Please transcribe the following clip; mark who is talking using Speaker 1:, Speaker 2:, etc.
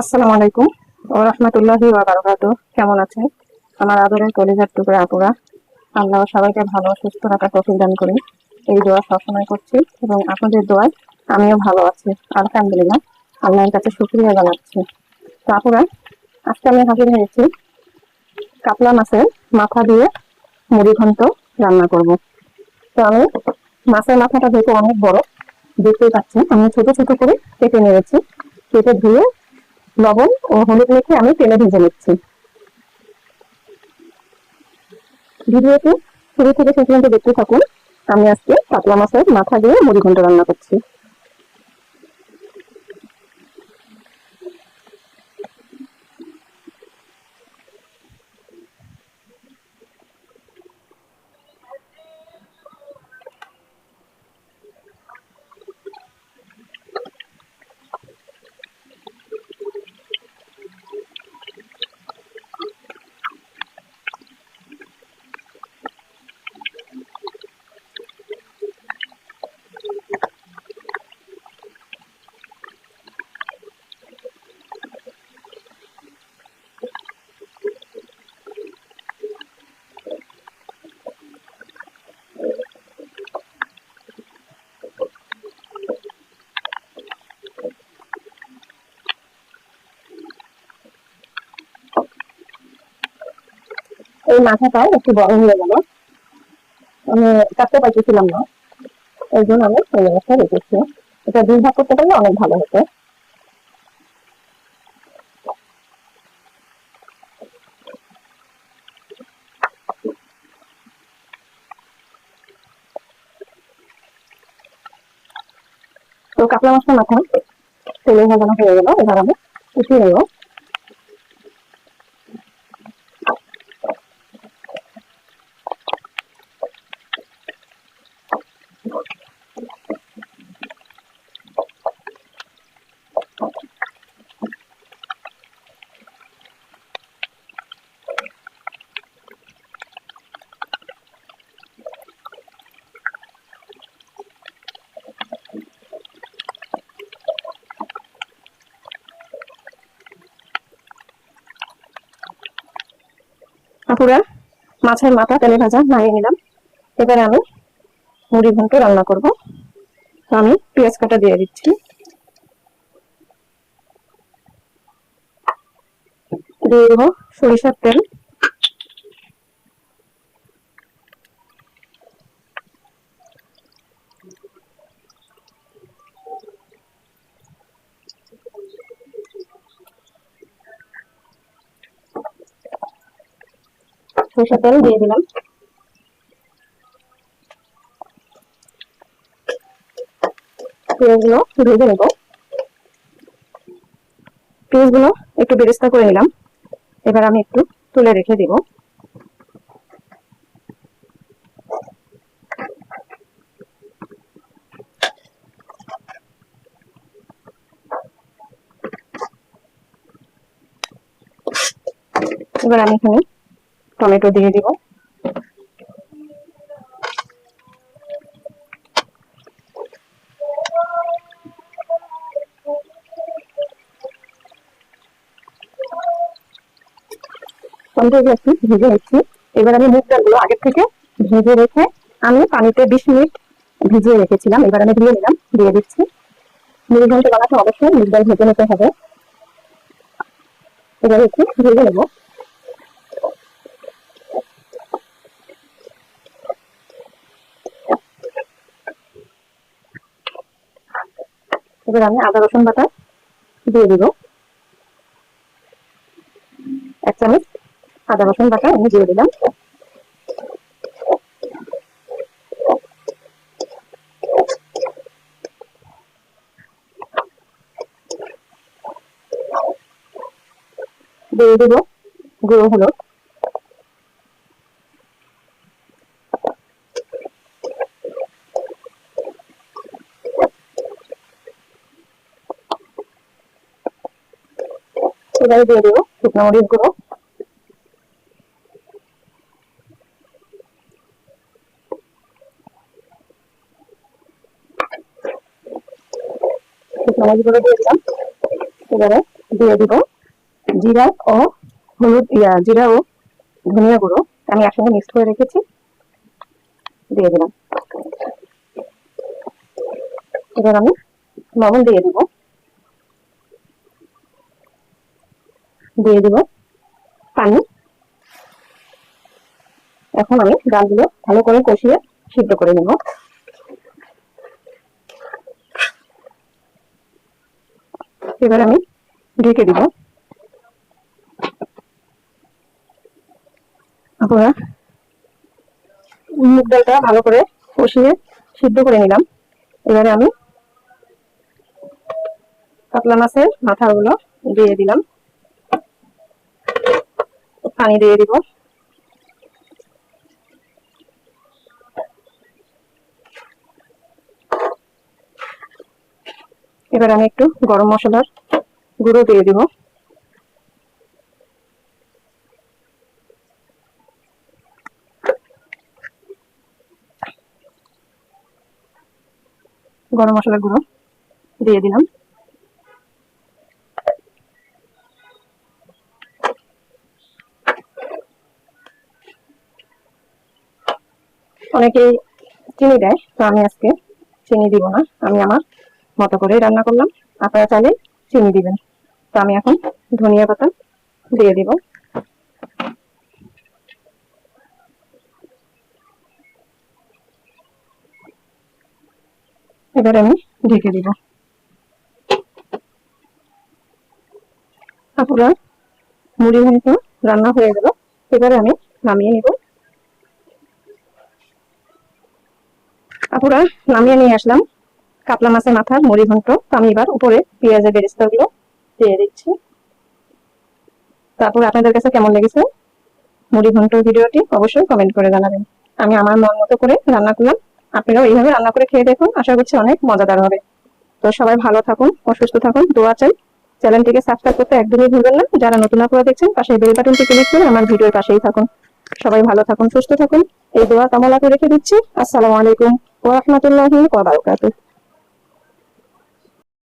Speaker 1: আসসালামু আলাইকুম। ও রহমতুল্লাহি বারাকাত কেমন আছেন? আমার আদরের কলিজার টুকরা আপুরা। আল্লাহ সবাইকে ভালো, সুস্থ রাখা তৌফিক দান করি। এই দোয়া সবসময় করছি এবং আপনাদের দোয়ায় আমিও ভালো আছি। আলহামদুলিল্লাহ, আল্লাহর কাছে শুক্রিয়া জানাচ্ছি। তো আপুরা, আজকে আমি হাজির হয়েছি কাতলা মাছের মাথা দিয়ে মুড়ি ঘন্ট রান্না করব। তো আমি মাছের মাথাটা দেখে অনেক বড়, দেখতেই পাচ্ছেন, আমি ছোট ছোট করে কেটে নিয়েছি। কেটে ধুয়ে লবণ ও হলুদ মেখে আমি তেলে ভেজে নিচ্ছি। ভিডিওটি শুরু থেকে শেষ পর্যন্ত দেখতে থাকুন। আমি আজকে পাতলা মাছের মাথা দিয়ে মুড়ি ঘন্ট রান্না করছি। এই মাথাটা একটু বড় হয়ে গেল। আমি কাটতে পারতেছিলাম না। এই জন্য আমি এই অবস্থায় রেখেছি। এটা দুই ভাগ করতে পারলে অনেক ভালো হতো। তো কাতলা মাছটা মাথা তেলে ভাজানো হয়ে গেল। এবার আমি উঠিয়ে নেব। আপুরা মাছের মাথা, তেলে ভাজা, নামিয়ে নিলাম। এবারে আমি মুড়ি ঘন্ট রান্না করব। তো আমি পেঁয়াজ কাটা দিয়ে দিচ্ছি। দিয়ে দেবো সরিষার তেল। সরিষার তেল দিয়ে দিলাম। পেঁয়াজগুলো ভেজে নেব। পেঁয়াজগুলো একটু বেরেস্তা করে নিলাম। এবার আমি একটু তুলে রেখে দিব। এবার আমি এখানে টমেটো দিয়ে দিব। ভেজে নিচ্ছি এবার আমি মুগ ডালগুলো আগের থেকে ভেজে রেখে আমি পানিতে বিশ মিনিট ভিজিয়ে রেখেছিলাম। এবার আমি দিয়ে নিলাম, দিয়ে দিচ্ছি। মুড়ি ঘণ্টা বানাতে অবশ্যই মুগ ডাল ভেজে নিতে হবে। এবার একটু ভেজে নেব। এবার আমি আদা, রসুন বাটা দিয়ে দিব। এক চামচ আদা, রসুন বাটা আমি দিয়ে দিলাম। দিয়ে দিব গুঁড়ো হলুদ। এবারে দিয়ে দেবো, শুকনো মরিচ গুঁড়ো। এবারে দিয়ে দিব জিরা ও হলুদ, ইয়া, জিরা ও ধনিয়া গুঁড়ো। আমি একসঙ্গে মিক্সড করে রেখেছি। দিয়ে দিলাম। এবার আমি লবণ দিয়ে দিব। দিয়ে দিব পানি। এখন আমি ডালগুলো ভালো করে কষিয়ে সিদ্ধ করে নেব। এবার আমি ঢেকে দিব। আপনারা মুগ ডালটা ভালো করে কষিয়ে সিদ্ধ করে নিলাম। এবারে আমি কাতলা মাছের মাথাগুলো দিয়ে দিলাম। পানি দিয়ে দিব এবার আমি একটু গরম মশলার গুঁড়ো দিয়ে দিব গরম মশলার গুঁড়ো দিয়ে দিলাম অনেকেই চিনি দেয়, তো আমি আজকে চিনি দিব না। আমি আমার মতো করে রান্না করলাম। আপনারা চাইলে চিনি দিবেন। তো আমি এখন ধনিয়া পাতা দিয়ে দিব। এবার আমি ঢেকে দিব। আপনার মুড়ি ঘন্ট রান্না হয়ে গেল। এবারে আমি নামিয়ে নিব। আপুরা, নামিয়ে নিয়ে আসলাম। কাতলা মাছের মাথার মুড়ি ঘন্ট। আমি এবার উপরে পেঁয়াজের বেরেস্তা গুলো দিয়ে দিচ্ছি। তারপর আপনাদের কাছে কেমন লেগেছে মুড়ি ঘন্ট ভিডিওটি? অবশ্যই কমেন্ট করে জানাবেন। আমি আমার মন মতো করে রান্না করলাম। আপনারাও এইভাবে রান্না করে খেয়ে দেখুন। আশা করছি অনেক মজাদার হবে। তো সবাই ভালো থাকুন, অসুস্থ থাকুন, দোয়া চাই। চ্যানেলটিকে সাবস্ক্রাইব করতে একদমই ভুলবেন না। যারা নতুন আপুরা দেখছেন, পাশে বেল বাটনটি ক্লিক করে আমার ভিডিওর পাশেই থাকুন। সবাই ভালো থাকুন, সুস্থ থাকুন। এই দোয়া কামলা করে রেখে দিচ্ছি। আসসালামু আলাইকুম। warahmatullahi wabarakatuh.